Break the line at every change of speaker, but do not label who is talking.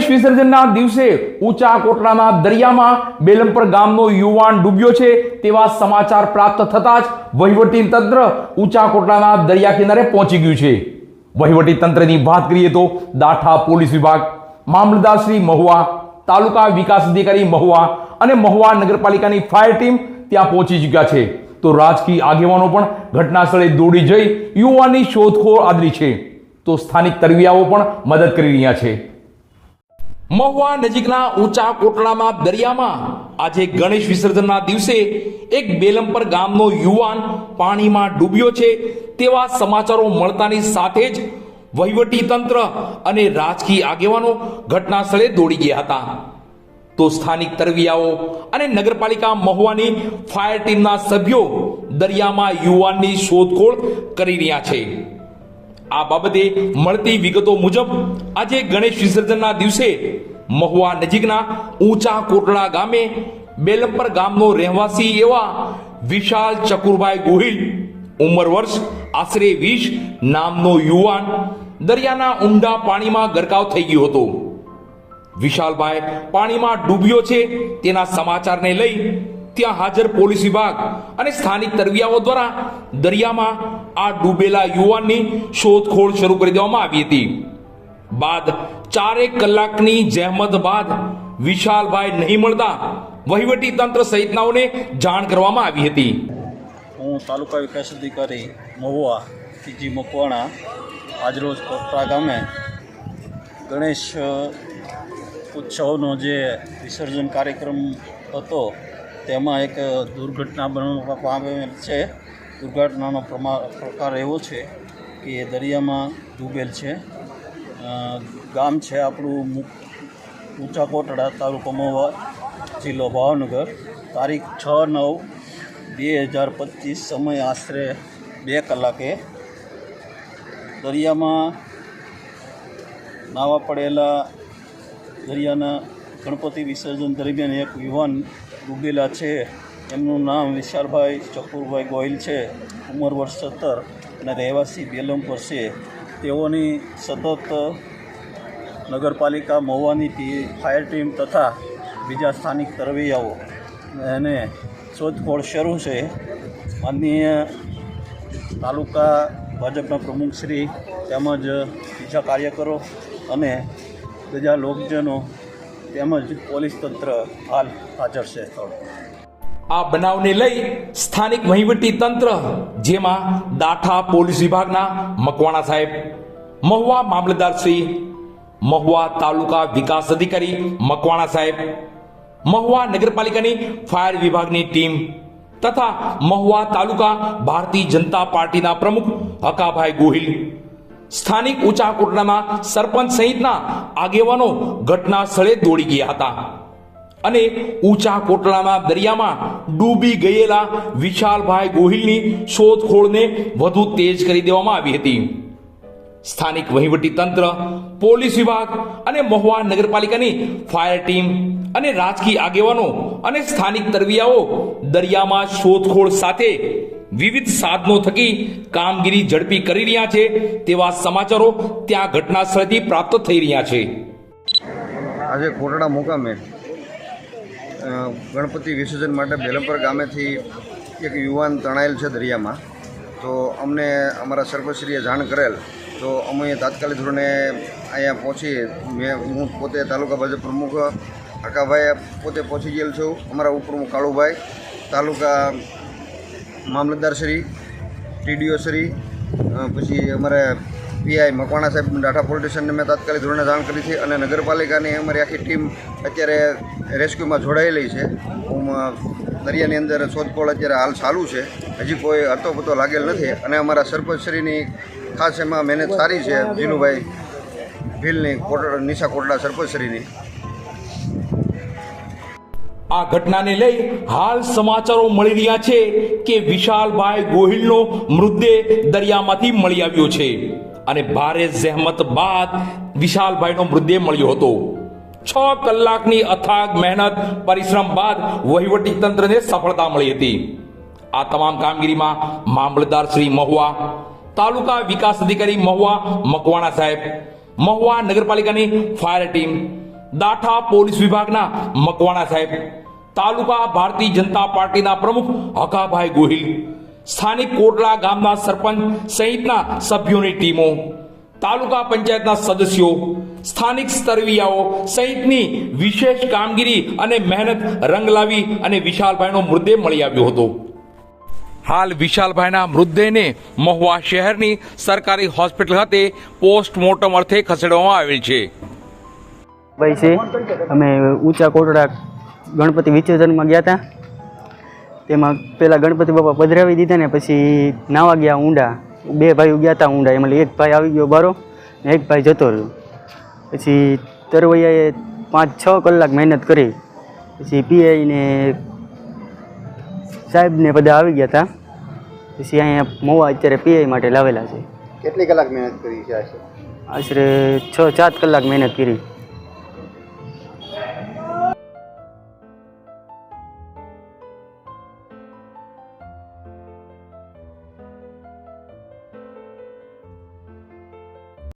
વિસર્જનના દિવસે ઊંચા કોટડાના દરિયામાં બેલમપર ગામનો યુવાન ડૂબ્યો છે તેવા સમાચાર પ્રાપ્ત થતા જ વહીવટી તંત્ર ઊંચા કોટડાના દરિયા કિનારે પહોંચી ગયું છે. વહીવટી તંત્રની વાત કરીએ તો દાઠા પોલીસ વિભાગ, મામલતદાર શ્રી મહુવા, તાલુકા વિકાસ અધિકારી મહુવા અને મહુવા નગરપાલિકાની ફાયર ટીમ ત્યાં પહોંચી ચૂક્યા છે. તો રાજકીય આગેવાનો પણ ઘટના સ્થળે દોડી જઈ યુવાનની શોધખોળ આદરી છે. તો સ્થાનિક તરવિયાઓ પણ મદદ કરી રહ્યા છે. મહુવા નજીકના ઊંચા કોટડામાં દરિયામાં આજે ગણેશ વિસર્જનના દિવસે એક બેલમપર ગામનો યુવાન પાણીમાં ડૂબ્યો છે. તેવા સમાચારો મળતાની સાથે જ વહીવટી તંત્ર અને રાજકીય આગેવાનો ઘટના સ્થળે દોડી ગયા હતા. તો સ્થાનિક તરવિયાઓ અને નગરપાલિકા મહુવાની ફાયર ટીમના સભ્યો દરિયામાં યુવાનની શોધખોળ કરી રહ્યા છે. આ બાબતે મળતી વિગતો મુજબ આજે ગણેશ વિસર્જનના દિવસે મહુવા નજીકના ઊંચા કોટડા ગામે બેલમપર ગામનો રહેવાસી એવા વિશાલ ચકુરભાઈ ગોહિલ, ઉંમર વર્ષ આશરે વીસ, નામનો યુવાન, દરિયાના ઊંડા પાણીમાં ગરકાવ થઈ ગયો હતો. વિશાલભાઈ પાણીમાં ડૂબ્યો છે તેના સમાચારને લઈ ત્યાં હાજર પોલીસ વિભાગ અને સ્થાનિક તરવિયાઓ દ્વારા દરિયામાં આ ડૂબેલા યુવાનની શોધખોળ શરૂ કરી દેવામાં આવી હતી. બાદ ચારેક કલાકની જહેમત બાદ વિશાલભાઈ નહીં મળતા વહીવટી તંત્ર સહિતનાઓને જાણ કરવામાં આવી હતી.
હું તાલુકા વિકાસ અધિકારી મહુવા પીજી મકવાણા આજરોજ કોટરા ગામે ગણેશ ઉત્સવનો જે વિસર્જન કાર્યક્રમ હતો, તેમાં એક દુર્ઘટના બનવા છે. દુર્ઘટનાનો પ્રમા, પ્રકાર એવો છે કે દરિયામાં ડૂબેલ છે. ગામ છે આપણું ઊંચા કોટડા તાલુકો મહુવા જિલ્લો ભાવનગર. તારીખ છ નવ બે હજાર પચીસ સમય આશરે બે કલાકે દરિયામાં નાવા પડેલા દરિયાના ગણપતિ વિસર્જન દરમિયાન એક યુવાન ડૂબેલા છે. એમનું નામ વિશાલભાઈ ચકુરભાઈ ગોહિલ છે. ઉંમર વર્ષ સત્તર અને રહેવાસી બેલમપુર છે. તેઓની સતત નગરપાલિકા મહુવાની ફાયર ટીમ તથા બીજા સ્થાનિક તરવૈયાઓ એને શોધખોળ શરૂ છે. માનનીય તાલુકા ભાજપના પ્રમુખશ્રી તેમજ બીજા કાર્યકરો અને બીજા લોકજનો તેમજ પોલીસ તંત્ર હાલ હાજર છે સ્થળ.
આ બનાવને લઈ સ્થાનિક વહીવટી તંત્ર, જેમાં દાઠા પોલીસ વિભાગના મકવાણા સાહેબ, મહુવા મામલતદાર શ્રી, મહુવા તાલુકા વિકાસ અધિકારી મકવાણા સાહેબ, મહુવા નગરપાલિકાની ફાયર વિભાગની ટીમ તથા મહુવા તાલુકા ભારતીય જનતા પાર્ટીના પ્રમુખ હકાભાઈ ગોહિલ. સ્થાનિક ઊંચા કોટડાના સરપંચ સહિતના આગેવાનો ઘટના સ્થળે દોડી ગયા હતા. અને ઊંચા કોટડાના દરિયામાં ડૂબી ગયેલા વિશાલભાઈ ગોહિલની શોધખોળને વધુ તેજ કરી દેવામાં આવી હતી. સ્થાનિક વહીવટી તંત્ર, પોલીસ વિભાગ અને મહુવા નગરપાલિકાની ફાયર ટીમ અને રાજકીય આગેવાનો અને સ્થાનિક તરવિયાઓ દરિયામાં શોધખોળ સાથે વિવિધ સાધનો થકી કામગીરી ઝડપી કરી રહ્યા છે તેવા સમાચારો ત્યાં ઘટના સ્થળેથી પ્રાપ્ત થઈ રહ્યા છે.
આજે કોટડા મુકામે ગણપતિ વિસર્જન માટે બેલમપર ગામેથી એક યુવાન તણાયેલ છે દરિયામાં. તો અમને અમારા સરપંચશ્રીએ જાણ કરેલ. તો અમે તાત્કાલિક ધોરણે અહીંયા પહોંચી, મેં, હું પોતે તાલુકા ભાજપ પ્રમુખ હકાભાઈ પોતે પહોંચી ગયેલ છું. અમારા ઉપપ્રમુખ કાળુભાઈ, તાલુકા મામલતદારશ્રી ટીડીઓશ્રી પછી અમારે પીઆઈ મકવાણા સાહેબ ડાઠા પોલીસ મેં તાત્કાલિક ધોરણે જાણ કરી છે અને નગરપાલિકાની અમારી આખી ટીમ અત્યારે રેસ્ક્યુમાં જોડાયેલી છે. હું દરિયાની અંદર શોધખોળ અત્યારે હાલ ચાલુ છે. હજી કોઈ અતો પતો લાગેલ નથી અને અમારા સરપંચશ્રીની ખાસ એમાં મહેનત સારી છે જીનુભાઈ ભીલની કોટ, નિશા કોટડા સરપંચશ્રીની.
આ ઘટનાને લઈ હાલ સમાચારો મળી રહ્યા છે કે વિશાલભાઈ ગોહિલનો મૃતદેહ દરિયામાંથી મળી આવ્યો છે. અને ભારે જહેમત બાદ વિશાલભાઈનો મૃતદેહ મળ્યો હતો. છ કલાકની અથાગ મહેનત, પરિશ્રમ બાદ વહીવટી તંત્રને સફળતા મળી હતી. આ તમામ કામગીરીમાં મામલતદાર શ્રી મહુવા, તાલુકા વિકાસ અધિકારી મહુવા મકવાણા સાહેબ, મહુવા નગરપાલિકાની ફાયર ટીમ, દાઠા પોલીસ વિભાગના મકવાણા સાહેબ, તાલુકા ભારતીય જનતા પાર્ટીના પ્રમુખ હકાભાઈ ગોહિલ સ્થાનિક કોટલા ગામના સરપંચ સહિતના સભ્યોની ટીમો, તાલુકા પંચાયતના સદસ્યો, સ્થાનિક સ્તરવીયાઓ સહિતની વિશેષ કામગીરી અને મહેનત રંગ લાવી અને વિશાલભાઈનો મૃતદેહ મળી આવ્યો હતો. હાલ વિશાલભાઈના મૃતદેહને મહુવા શહેરની સરકારી હોસ્પિટલ ખાતે પોસ્ટમોર્ટમ અર્થે ખસેડવામાં આવેલ છે.
ભાઈ છે. અમે ઊંચા કોટડા ગણપતિ વિસર્જનમાં ગયા હતા. તેમાં પહેલાં ગણપતિ બાપા પધરાવી દીધા ને પછી નાવા ગયા ઊંડા. બે ભાઈઓ ગયા હતા ઊંડા. એમાં એક ભાઈ આવી ગયો બારો ને એક ભાઈ જતો રહ્યો. પછી તરવૈયાએ પાંચ છ કલાક મહેનત કરી. પછી પીઆઈને સાહેબને બધા આવી ગયા હતા પછી અહીંયા મોવા અત્યારે પીઆઈ માટે લાવેલા છે.
કેટલી કલાક મહેનત કરી છે આશરે?
આશરે છ સાત કલાક મહેનત કરી.